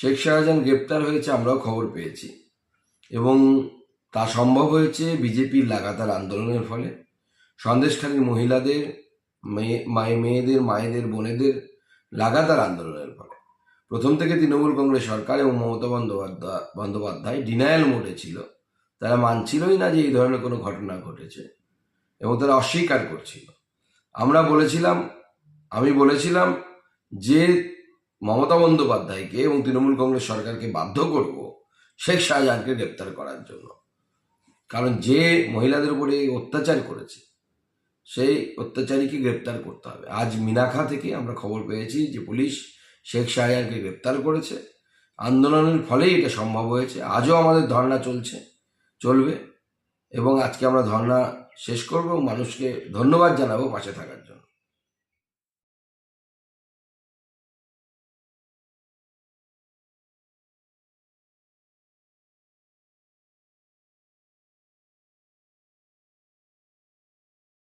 শেখ শাহজাহান গ্রেপ্তার হয়েছে আমরাও খবর পেয়েছি। এবং তা সম্ভব হয়েছে বিজেপির লাগাতার আন্দোলনের ফলে। সন্দেশখালীর মহিলাদের মেয়ে মায়ে মেয়েদের, মায়েদের, বোনেদের লাগাতার আন্দোলনের ফলে। প্রথম থেকে তৃণমূল কংগ্রেস সরকার এবং মমতা বন্দ্যোপাধ্যায় বন্দ্যোপাধ্যায় ডিনায়াল মোডে ছিল। তারা মানছিলই না যে এই ধরনের কোনো ঘটনা ঘটেছে এবং তারা অস্বীকার করছিল। আমরা বলেছিলাম, আমি বলেছিলাম যে মমতা বন্দ্যোপাধ্যায়কে এবং তৃণমূল কংগ্রেস সরকারকে বাধ্য করব শেখ শাহজাহানকে গ্রেপ্তার করার জন্য। কারণ যে মহিলাদের উপরে অত্যাচার করেছে, সেই অত্যাচারীকে গ্রেপ্তার করতে হবে। আজ মিনাখা থেকে আমরা খবর পেয়েছি যে পুলিশ শেখ শাহজাহানকে গ্রেপ্তার করেছে। আন্দোলনের ফলেই এটা সম্ভব হয়েছে। আজও আমাদের ধর্ণা চলছে, চলবে এবং আজকে আমরা ধর্ণা শেষ করব। মানুষকে ধন্যবাদ জানাব পাশে থাকার জন্য।